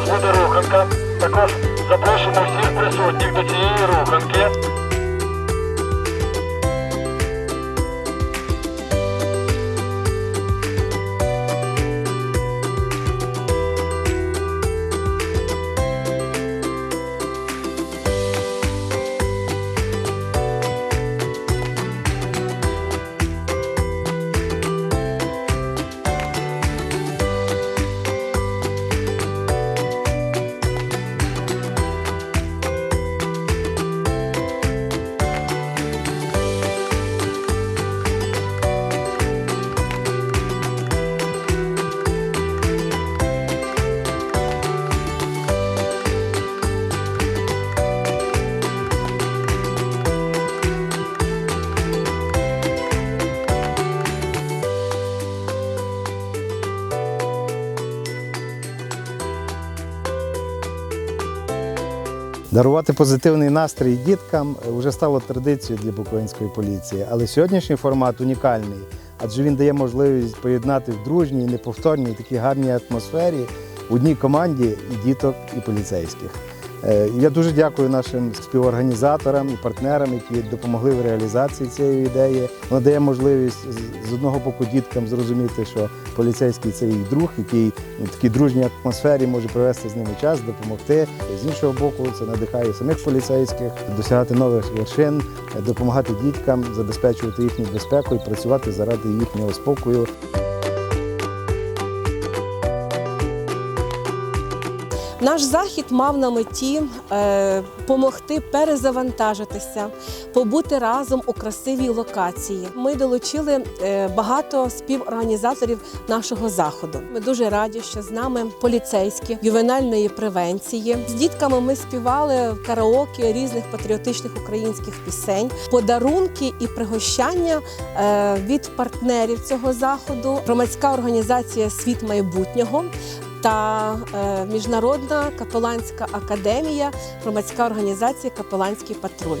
буде руханка. Також запрошуємо всіх присутніх до цієї руханки. Дарувати позитивний настрій діткам вже стало традицією для Буковинської поліції, але сьогоднішній формат унікальний, адже він дає можливість поєднати в дружній, неповторній, такій гарній атмосфері в одній команді і діток, і поліцейських. Е, Я дуже дякую нашим співорганізаторам і партнерам, які допомогли в реалізації цієї ідеї. Вона дає можливість з- одного боку діткам зрозуміти, що поліцейський це їх друг, який в такій дружній атмосфері може провести з ними час, допомогти. З іншого боку, це надихає самих поліцейських досягати нових вершин, допомагати діткам, забезпечувати їхню безпеку і працювати заради їхнього спокою. Наш захід мав на меті е, допомогти перезавантажитися, побути разом у красивій локації. Ми долучили е, багато співорганізаторів нашого заходу. Ми дуже раді, що з нами поліцейські ювенальної превенції. З дітками ми співали караоке різних патріотичних українських пісень, подарунки і пригощання е, від партнерів цього заходу. Громадська організація Світ майбутнього та е, Міжнародна капеланська академія, громадська організація Капеланський патруль.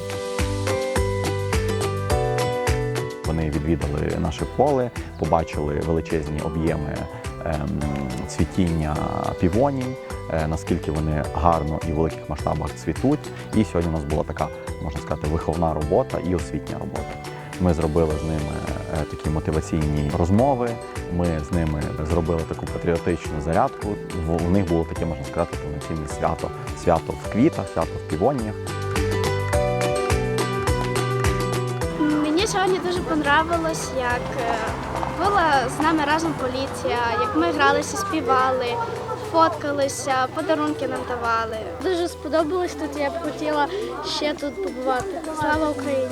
Вони відвідали наше поле, побачили величезні об'єми ем, цвітіння півоній, е, наскільки вони гарно і в великих масштабах цвітуть. І сьогодні у нас була така, можна сказати, виховна робота і освітня робота. Ми зробили з ними е, такі мотиваційні розмови. Ми з ними зробили таку патріотичну зарядку. У них було таке, можна сказати, повноцінне свято. Свято в квітах, свято в півоніях. Мені сьогодні дуже понравилось, як е, була з нами разом поліція, як ми гралися, співали, фоткалися, подарунки нам давали. Дуже сподобалось тут. Я б хотіла ще тут побувати. Слава Україні!